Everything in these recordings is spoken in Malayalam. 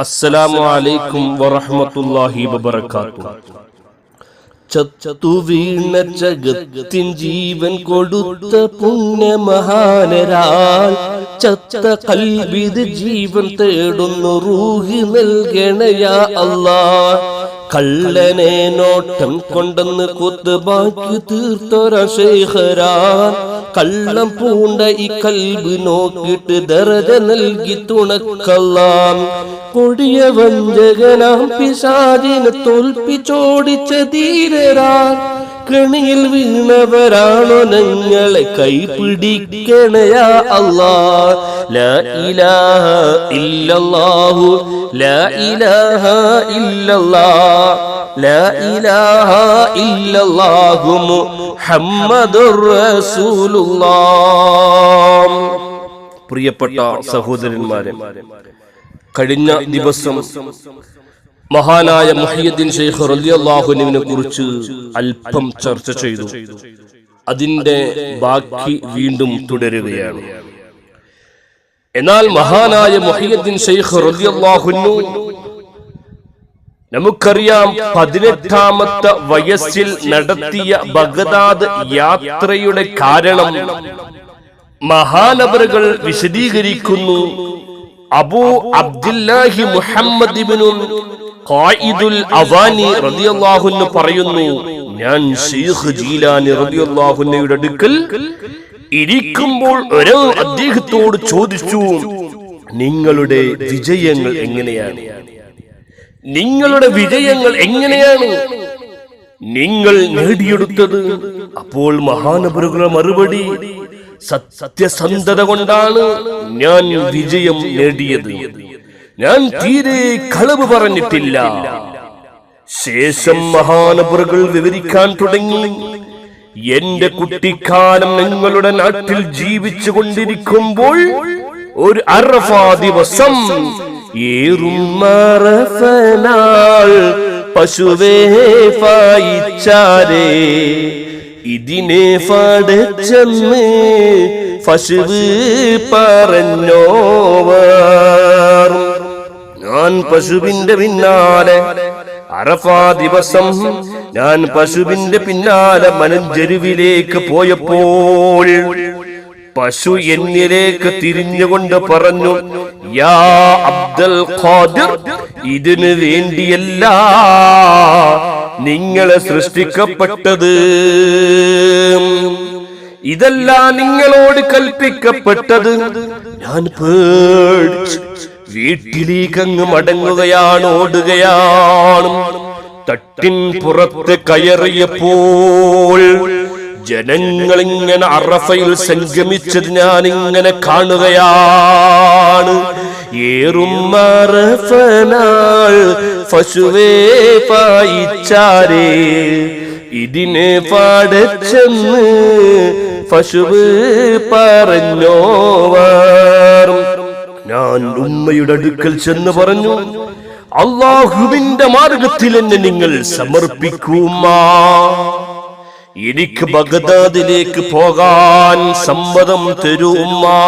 അസ്സലാമു അലൈക്കും വറഹ്മത്തുള്ളാഹി വബറകാതുഹു. ചത്തു വീണ ചകത്തിൻ ജീവൻ കൊടുത്ത പുണ്യമഹാനരാൽ ചത്ത കൽവിത് ജീവൻ തേടുന്നു റൂഹി നൽകണയാ അല്ലാ കള്ളനെ നോട്ടം കൊണ്ടെന്ന് കുത്തുബാക്കി തീർത്തൊരശേഖരാൻ കള്ളം പൂണ്ട ഈ കൽബ് നോക്കിട്ട് ദറജ നൽകി തുണക്കല്ലാം കൊടിയ വഞ്ചകനാം പിശാചിനെ തോൽപ്പിച്ചോടിച്ച ധീരരാൻ കണിയിൽ വീണവരാണോ ഞങ്ങളെ കൈപിടിക്കണയാ അല്ലാ ലാ ഇലാഹ ഇല്ലല്ലാഹു. ലാ ഇലാഹ ഇല്ലല്ലാഹ്. ലാ ഇലാഹ ഇല്ലല്ലാഹു പ്രിയപ്പെട്ട സഹോദരന്മാരെ കഴിഞ്ഞ ദിവസം മഹാനായ മുഹിയുദ്ദീൻ ഷെയ്ഖ് റളിയല്ലാഹുവിനെ കുറിച്ച് അല്പം ചർച്ച ചെയ്തു. അതിന്റെ ബാക്കി വീണ്ടും തുടരുകയാണ്. എന്നാൽ മഹാനായ മുഹിയുദ്ദീൻ ഷെയ്ഖ് അൻഹു നമുക്കറിയാം പതിനെട്ടാമത്തെ വയസ്സിൽ നടത്തിയ ബഗ്ദാദ് യാത്രയുടെ കാരണം മഹാനവറുകൾ വിശദീകരിക്കുന്നു. അബൂ അബ്ദുല്ലാഹി മുഹമ്മദ് പറയുന്നു ഞാൻ ഷെയ്ഖ് ജീലാനി അൻഹുയുടെ അടുക്കൽ ഇരിക്കുമ്പോൾ ഒരാൾ അദ്ദേഹത്തോട് ചോദിച്ചു നിങ്ങളുടെ വിജയങ്ങൾ എങ്ങനെയാണ്? നിങ്ങളുടെ വിജയങ്ങൾ എങ്ങനെയാണ്? നിങ്ങൾ നേടിയെടുത്തത്? അപ്പോൾ മഹാനപുരുകളുടെ മറുപടി സത്യസന്ധത കൊണ്ടാണ് ഞാൻ വിജയം നേടിയത്. ഞാൻ തീരെ കളവ് പറഞ്ഞിട്ടില്ല. ശേഷം മഹാനപുറകൾ വിവരിക്കാൻ തുടങ്ങി. എന്റെ കുട്ടിക്കാലം നിങ്ങളുടെ നാട്ടിൽ ജീവിച്ചു കൊണ്ടിരിക്കുമ്പോൾ ഒരു അറഫാ ദിവസം ഏറും പശുവേ പായിച്ചാരേ ഇതിനെ പടച്ചെന്ന് പശുവ് പറഞ്ഞോവർ ഞാൻ പശുവിന്റെ പിന്നാലെ. അറഫാ ദിവസം ഞാൻ പശുവിന്റെ പിന്നാലെ മനഞ്ചെരുവിലേക്ക് പോയപ്പോൾ പശു എന്നിലേക്ക് തിരിഞ്ഞുകൊണ്ട് പറഞ്ഞു യാ അബ്ദുൽ ഖാദിർ ഇതിനു വേണ്ടിയല്ല നിങ്ങളെ സൃഷ്ടിക്കപ്പെട്ടത്. ഇതല്ല നിങ്ങളോട് കൽപ്പിക്കപ്പെട്ടത്. ഞാൻ പേടിച്ച്. വീട്ടിലേക്ക് അങ്ങ് മടങ്ങുകയാണ് ഓടുകയാണ്. തട്ടിൻ പുറത്ത് കയറിയപ്പോൾ ജനങ്ങൾ ഇങ്ങനെ അറഫയിൽ സംഗമിച്ചത് ഞാൻ ഇങ്ങനെ കാണുകയാണ്. ഏറും പായിച്ചാരേ ഇതിനെ പാടച്ചെന്ന് പശുവ് പറഞ്ഞോവർ ഞാൻ ഉമ്മയുടെ അടുക്കൽ ചെന്ന് പറഞ്ഞു അള്ളാഹുവിന്റെ മാർഗത്തിൽ എന്നെ നിങ്ങൾ സമർപ്പിക്കുമാ. എനിക്ക് ബഗ്ദാദിലേക്ക് പോകാൻ സമ്മതം തരുമാ.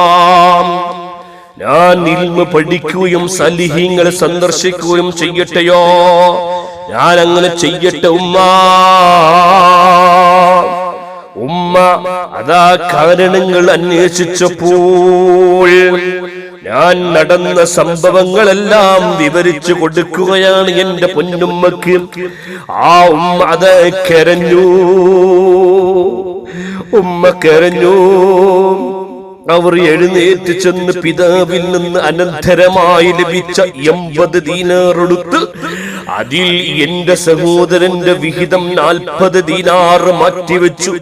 ഞാൻ ഇൽമ പഠിക്കുകയും സലിഹീങ്ങളെ സന്ദർശിക്കുകയും ചെയ്യട്ടെയോ? ഞാൻ അങ്ങനെ ചെയ്യട്ടെ ഉമ്മ. ഉമ്മ അതാ കാരണങ്ങൾ അന്വേഷിച്ചപ്പോൾ ഞാൻ നടന്ന സംഭവങ്ങളെല്ലാം വിവരിച്ചു കൊടുക്കുകയാണ് എന്റെ പൊന്നുമ്മക്ക്. ആ ഉമ്മ അത് കരഞ്ഞു. ഉമ്മ കരഞ്ഞു. അവർ എഴുന്നേറ്റ് ചെന്ന് പിതാവിൽ നിന്ന് അനന്തരമായി ലഭിച്ച എൺപത് ദീനാറെടുത്ത് അതിൽ എന്റെ സഹോദരന്റെ വിഹിതം നാൽപ്പത് ദീനാറ് മാറ്റിവെച്ചു.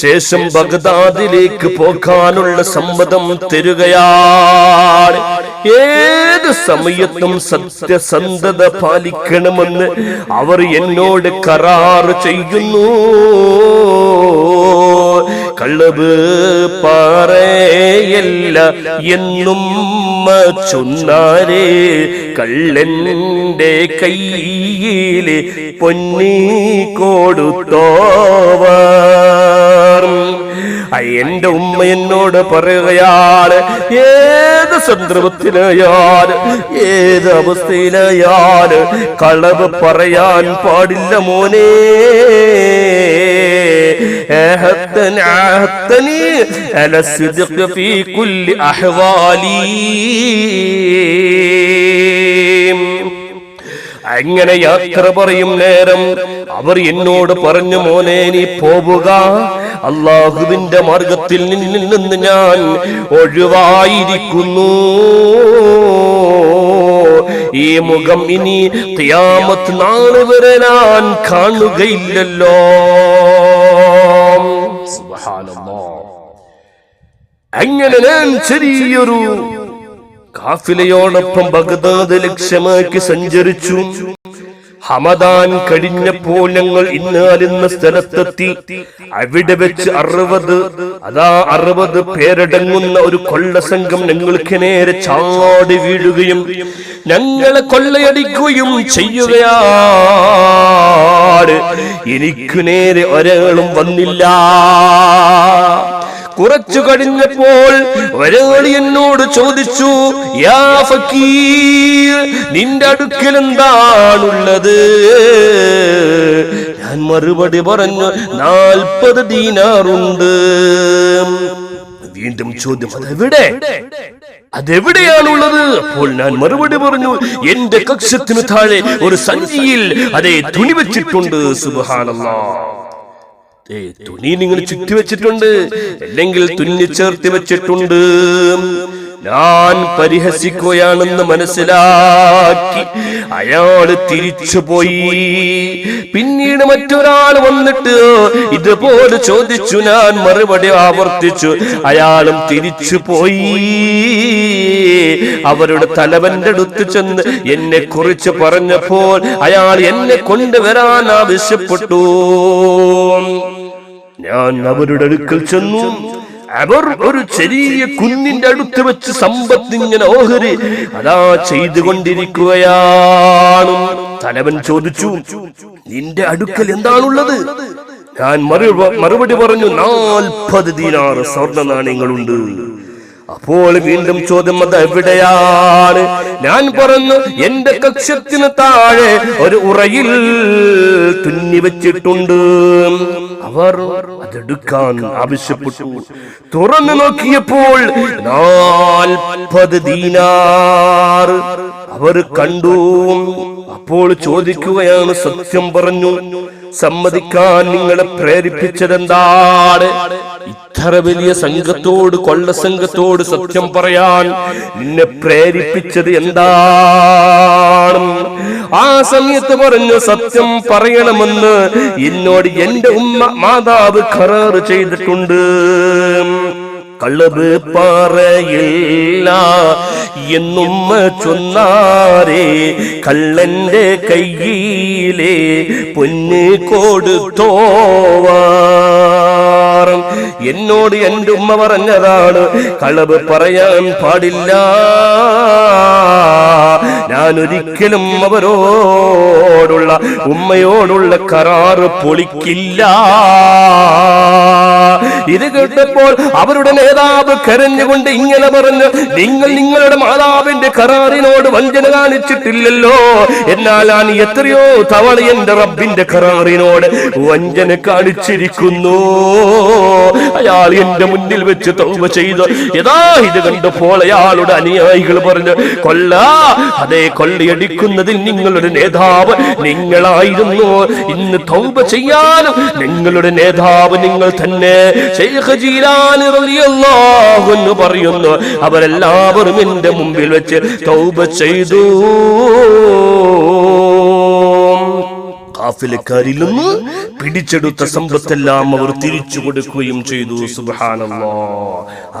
ശേഷം ബഗ്ദാദിലേക്ക് പോകാനുള്ള സമ്മതം തരുകയാണ്. ഏത് സമയത്തും സത്യസന്ധത പാലിക്കണമെന്ന് അവർ എന്നോട് കരാറ് ചെയ്യുന്നു. കള്ളവ് പാറയല്ല എന്നും ചൊന്നാരേ കള്ളന്റെ കയ്യിലെ പൊന്നി കൊടുത്തോവർ. എന്റെ ഉമ്മ എന്നോട് പറയുകയാണ് ഏത് സന്ദർഭത്തിലായാൽ ഏത് അവസ്ഥയിലായാൽ കളവ് പറയാൻ പാടില്ല മോനെ. عاهدتني عاهدتني على الصدق في كل أحوالي അങ്ങനെ യാത്ര പറയും നേരം അവർ എന്നോട് പറഞ്ഞു മോനെ നീ പോവുക അള്ളാഹുവിന്റെ മാർഗത്തിൽ നിന്നിൽ നിന്ന് ഞാൻ ഒഴിവായിരിക്കുന്നു ഈ മുഖം ഇനി ഖിയാമത്ത് നാളെ വരെ ഞാൻ കാണുകയില്ലല്ലോ സുബ്ഹാനല്ലാഹ്. അങ്ങനെ ഞാൻ ചെറിയൊരു കാഫിലയോടൊപ്പം ബഗ്ദാദ് ലക്ഷ്യമാക്കി സഞ്ചരിച്ചു. ഹമദാൻ കഴിഞ്ഞപ്പോൾ ഞങ്ങൾ ഇന്ന് അലിന്ന സ്ഥലത്തെത്തി. അവിടെ വെച്ച് അറുപത് അതാ അറുപത് പേരടങ്ങുന്ന ഒരു കൊള്ള സംഘം ഞങ്ങൾക്ക് നേരെ ചാടി വീഴുകയും ഞങ്ങളെ കൊള്ളയടിക്കുകയും ചെയ്യുകയാണ്. എനിക്ക് നേരെ ഒരാളും വന്നില്ല. കുറച്ചു കഴിഞ്ഞപ്പോൾ ഒരാളി എന്നോട് ചോദിച്ചു യാ നിന്റെ അടുക്കൽ എന്താണുള്ളത്? ഞാൻ മറുപടി പറഞ്ഞു നാൽപ്പത് ദീനാറുണ്ട്. വീണ്ടും ചോദ്യം അതെവിടെ? അതെവിടെയാണുള്ളത്? അപ്പോൾ ഞാൻ മറുപടി പറഞ്ഞു എന്റെ കക്ഷത്തിന് താഴെ ഒരു സഞ്ചിയിൽ അതെ തുണി വെച്ചിട്ടുണ്ട്. സുബഹാനല്ലാ. ഏ തുണി നിങ്ങൾ ചുറ്റി വെച്ചിട്ടുണ്ട്. അല്ലെങ്കിൽ തുന്നി ചേർത്തി വെച്ചിട്ടുണ്ട്. ഞാൻ പരിഹസിക്കുകയാണെന്ന് മനസ്സിലാക്കി അയാൾ തിരിച്ചുപോയി. പിന്നീട് മറ്റൊരാൾ വന്നിട്ട് ഇതുപോലെ ചോദിച്ചു. ഞാൻ മറുപടി ആവർത്തിച്ചു. അയാളും തിരിച്ചു പോയി. അവരുടെ തലവന്റെ അടുത്ത് ചെന്ന് എന്നെ കുറിച്ച് പറഞ്ഞപ്പോൾ അയാൾ എന്നെ കൊണ്ടുവരാൻ ആവശ്യപ്പെട്ടു. ഞാൻ അവരുടെ അടുക്കൽ ചെന്നു. അവർ ഒരു ചെറിയ കുന്നിന്റെ അടുത്ത് വെച്ച് സമ്പത്ത് ഇങ്ങനെ ഓഹരി അതാ ചെയ്തുകൊണ്ടിരിക്കുകയാണ്. തലവൻ ചോദിച്ചു നിന്റെ അടുക്കൽ എന്താണുള്ളത്? ഞാൻ മറുപടി പറഞ്ഞു നാൽപ്പത് ദീനാറ് സ്വർണ നാണയങ്ങളുണ്ട് അപ്പോൾ വീണ്ടും ചോദ്യം അത് എവിടെയാണ്? ഞാൻ പറഞ്ഞു എന്റെ കക്ഷത്തിന് താഴെ ഒരു ഉറയിൽ തുന്നി വെച്ചിട്ടുണ്ട്. അവർ അതെടുക്കാൻ ആവശ്യപ്പെട്ടു. തുറന്നു നോക്കിയപ്പോൾ നാൽപ്പത് ദീനാർ. അവർ കണ്ടു. അപ്പോൾ ചോദിക്കുകയാണ് സത്യം പറഞ്ഞു. സമ്മതിക്കാൻ നിങ്ങളെ പ്രേരിപ്പിച്ചതെന്താണ്? ഇത്ര വലിയ സംഘത്തോട് കൊള്ള സംഘത്തോട് സത്യം പറയാൻ നിന്നെ പ്രേരിപ്പിച്ചത് എന്താണ്? ആ സമയത്ത് പറഞ്ഞു സത്യം പറയണമെന്ന് എന്നോട് എന്റെ ഉമ്മ മാതാവ് ഖറാറ് ചെയ്തിട്ടുണ്ട്. കളവ് പറയില്ല. എന്നുമ്മ ചൊന്നാരേ കള്ളന്റെ കയ്യിലെ പൊന്ന് കൊടുത്തോവാർ എന്നോട് എന്റെ ഉമ്മ പറഞ്ഞതാണ് കളവ് പറയാൻ പാടില്ല. ഞാൻ ഒരിക്കലും അവരോടുള്ള ഉമ്മയോടുള്ള കരാറ് പൊളിക്കില്ല. ഇത് കേട്ടപ്പോൾ അവരുടെ നേതാവ് കരഞ്ഞുകൊണ്ട് ഇങ്ങനെ പറഞ്ഞു നിങ്ങൾ നിങ്ങളുടെ മാതാവിന്റെ കരാറിനോട് വഞ്ചന കാണിച്ചിട്ടില്ലല്ലോ. എന്നാൽ ഞാൻ എത്രയോ തവണ എന്റെ റബ്ബിന്റെ കരാറിനോട് വഞ്ചന കാണിച്ചിരിക്കുന്നു. അയാൾ എന്റെ മുന്നിൽ വെച്ച് തൗവ ചെയ്തു. യഥാ ഇത് കണ്ടപ്പോൾ അയാളുടെ അനുയായികൾ പറഞ്ഞു കൊല്ല അതെ കൊള്ളയടിക്കുന്നതിൽ നിങ്ങളുടെ നേതാവ് നിങ്ങളായിരുന്നു. ഇന്ന് തൗബ ചെയ്യാനും നിങ്ങളുടെ നേതാവ് നിങ്ങൾ തന്നെ പറയുന്നു അവരെല്ലാവരും എന്റെ മുമ്പിൽ വെച്ച് തൗബ ചെയ്തു. കാഫിലക്കാരിൽ പിടിച്ചെടുത്ത സമ്പത്തെല്ലാം അവർ തിരിച്ചു കൊടുക്കുകയും ചെയ്തു. സുബാനല്ലോ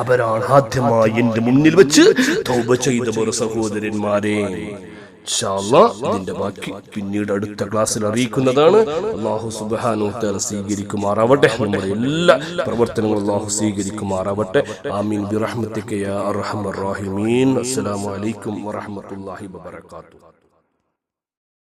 അവരാണ് ആദ്യമായി എന്റെ മുന്നിൽ വെച്ച് തൗബ ചെയ്തവർ സഹോദരന്മാരെ. ഇതിന്റെ ബാക്കി പിന്നീട് അടുത്ത ക്ലാസ്സിൽ അറിയിക്കുന്നതാണ്. അള്ളാഹു സുബാനു സ്വീകരിക്കുമാറാവട്ടെ. നമ്മുടെ എല്ലാ പ്രവർത്തനങ്ങളും അള്ളാഹു സ്വീകരിക്കുമാറാവട്ടെ. ആമീൻ. ബിറഹ്മത്തിക യാ അർഹമർ റഹീമീൻ. അസ്സലാമു അലൈക്കും വബറകാതുഹു.